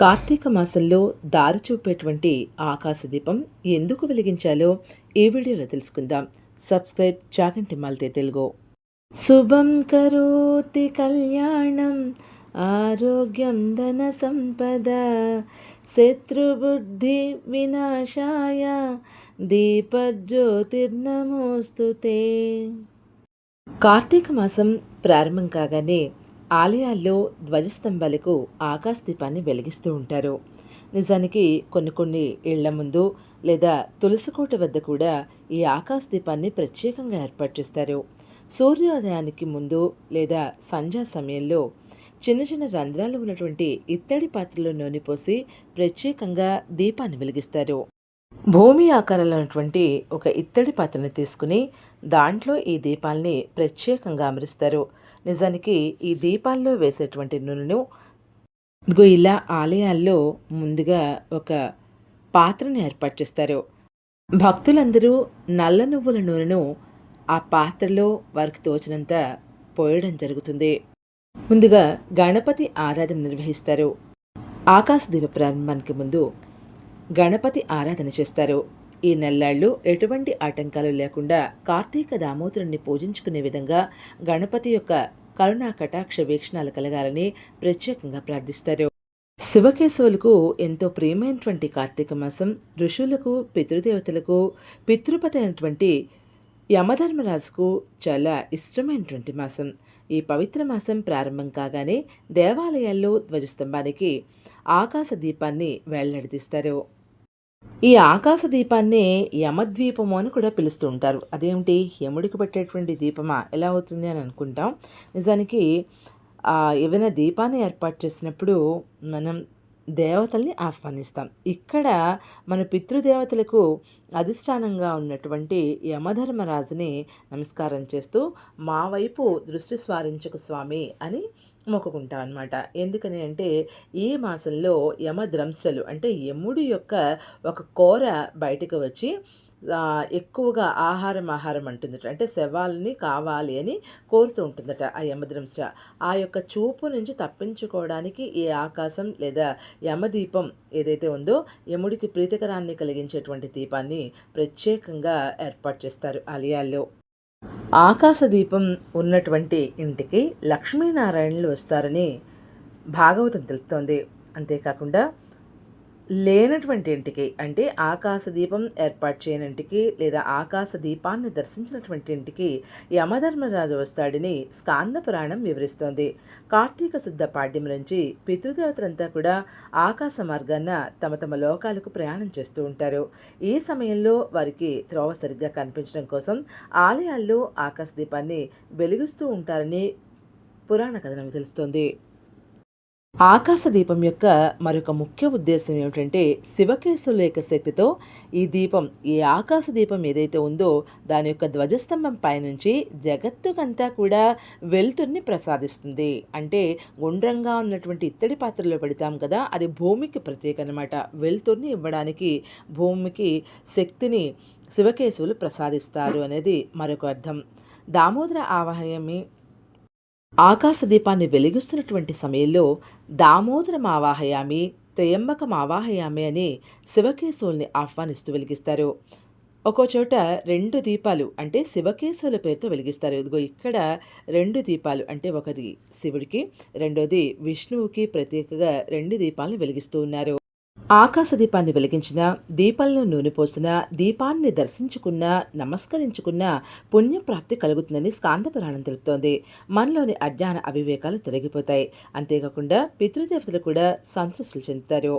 కార్తీక మాసంలో దారి చూపేటువంటి ఆకాశదీపం ఎందుకు వెలిగించాలో ఈ వీడియోలో తెలుసుకుందాం. సబ్స్క్రైబ్ చాగంటి మల్తే తెలుగు. శుభం కరోతి కళ్యాణం ఆరోగ్యం ధన సంపద శత్రుబుద్ధి వినాశాయ దీపజ్యోతిర్నమోస్తుతే కార్తీక మాసం ప్రారంభం కాగానే ఆలయాల్లో ధ్వజస్తంభాలకు ఆకాశ దీపాన్ని వెలిగిస్తూ ఉంటారు. నిజానికి కొన్ని కొన్ని ఇళ్ళ ముందు లేదా తులసికోట వద్ద కూడా ఈ ఆకాశ దీపాన్ని ప్రత్యేకంగా ఏర్పాటు చేస్తారు. సూర్యోదయానికి ముందు లేదా సంధ్యా సమయంలో చిన్న చిన్న రంధ్రాలు ఉన్నటువంటి ఇత్తడి పాత్రలో నూనె పోసి ప్రత్యేకంగా దీపాన్ని వెలిగిస్తారు. భూమి ఆకారంలో ఉన్నటువంటి ఒక ఇత్తడి పాత్రను తీసుకుని దాంట్లో ఈ దీపాల్ని ప్రత్యేకంగా అమరుస్తారు. నిజానికి ఈ దీపాల్లో వేసేటువంటి నూనెను ఇదిగో ఇలా ఆలయాల్లో ముందుగా ఒక పాత్రను ఏర్పాటు చేస్తారు. భక్తులందరూ నల్ల నువ్వుల నూనెను ఆ పాత్రలో వారికి తోచినంత పోయడం జరుగుతుంది. ముందుగా గణపతి ఆరాధన నిర్వహిస్తారు. ఆకాశ దీప ప్రారంభానికి ముందు గణపతి ఆరాధన చేస్తారు. ఈ నెల్లాళ్ళు ఎటువంటి ఆటంకాలు లేకుండా కార్తీక దామోదరుణ్ణి పూజించుకునే విధంగా గణపతి యొక్క కరుణా కటాక్ష వీక్షణాలు కలగాలని ప్రత్యేకంగా ప్రార్థిస్తారు. శివకేశవులకు ఎంతో ప్రియమైనటువంటి కార్తీక మాసం ఋషులకు పితృదేవతలకు పితృపతి అయినటువంటి యమధర్మరాజుకు చాలా ఇష్టమైనటువంటి మాసం. ఈ పవిత్ర మాసం ప్రారంభం కాగానే దేవాలయాల్లో ధ్వజస్తంభానికి ఆకాశ దీపాన్ని వేళ్ళడితీస్తారు ఈ ఆకాశ దీపాన్ని యమద్వీపము అని కూడా పిలుస్తూ ఉంటారు అదేమిటి? యముడికి పెట్టేటువంటి దీపమా? ఎలా అవుతుంది అని అనుకుంటాం. నిజానికి ఏవైనా దీపాన్ని ఏర్పాటు చేసినప్పుడు మనం దేవతల్ని ఆహ్వానిస్తాం. ఇక్కడ మన పితృదేవతలకు అధిష్టానంగా ఉన్నటువంటి యమధర్మరాజుని నమస్కారం చేస్తూ మా వైపు దృష్టి స్వారించకు స్వామి అని మొక్కుకుంటాం అనమాట ఎందుకని అంటే ఈ మాసంలో యమద్రంశలు అంటే యముడు యొక్క ఒక కోర బయటకు వచ్చి ఎక్కువగా ఆహారం ఆహారం అంటుందట. అంటే శవాలని కావాలి అని కోరుతూ ఉంటుందట ఆ యమద్రంశ. ఆ యొక్క చూపు నుంచి తప్పించుకోవడానికి ఈ ఆకాశం లేదా యమదీపం ఏదైతే ఉందో యముడికి ప్రీతికరాన్ని కలిగించేటువంటి దీపాన్ని ప్రత్యేకంగా ఏర్పాటు చేస్తారు ఆలయాల్లో ఆకాశ దీపం ఉన్నటువంటి ఇంటికి లక్ష్మీనారాయణులు వస్తారని భాగవతం తెలుపుతోంది. అంతేకాకుండా లేనటువంటి ఇంటికి అంటే ఆకాశ దీపం ఏర్పాటు చేయనింటికి లేదా ఆకాశ దీపాన్ని దర్శించినటువంటి ఇంటికి యమధర్మరాజు వస్తాడని స్కాంద పురాణం వివరిస్తోంది. కార్తీక శుద్ధ పాడ్యం నుంచి పితృదేవతలంతా కూడా ఆకాశ మార్గాన్న తమ తమ లోకాలకు ప్రయాణం చేస్తూ ఉంటారు. ఈ సమయంలో వారికి త్రోవ సరిగ్గా కనిపించడం కోసం ఆలయాల్లో ఆకాశ దీపాన్ని వెలిగిస్తూ ఉంటారని పురాణ కథనం తెలుస్తోంది. ఆకాశ దీపం యొక్క మరొక ముఖ్య ఉద్దేశం ఏమిటంటే శివకేశుల యొక్క శక్తితో ఈ దీపం ఈ ఆకాశ దీపం ఏదైతే ఉందో దాని యొక్క ధ్వజస్తంభం పైనుంచి జగత్తుకంతా కూడా వెలుతుర్ని ప్రసాదిస్తుంది. అంటే గుండ్రంగా ఉన్నటువంటి ఇత్తడి పాత్రలో పెడతాం కదా అది భూమికి ప్రత్యేక అనమాట వెలుతుర్ని ఇవ్వడానికి భూమికి శక్తిని శివకేశవులు ప్రసాదిస్తారు అనేది మరొక అర్థం. దామోదర ఆవాహయమి ఆకాశదీపాన్ని వెలిగిస్తున్నటువంటి సమయంలో దామోదర మావాహయామి త్రయంబక మావాహయామి అని శివకేశవుల్ని ఆహ్వానిస్తూ వెలిగిస్తారు. ఒక్కో చోట రెండు దీపాలు అంటే శివకేశవుల పేరుతో వెలిగిస్తారు. ఇదిగో ఇక్కడ రెండు దీపాలు అంటే ఒకటి శివుడికి రెండోది విష్ణువుకి ప్రత్యేకగా రెండు దీపాలను వెలిగిస్తూ ఉన్నారు. ఆకాశ దీపాన్ని వెలిగించిన దీపంలో నూనె పోసిన దీపాన్ని దర్శించుకున్న నమస్కరించుకున్న పుణ్యప్రాప్తి కలుగుతుందని స్కాందపురాణం తెలుపుతోంది. మనలోని అజ్ఞాన అవివేకాలు తొలగిపోతాయి. అంతేకాకుండా పితృదేవతలు కూడా సంతృష్టులు చెందుతారు.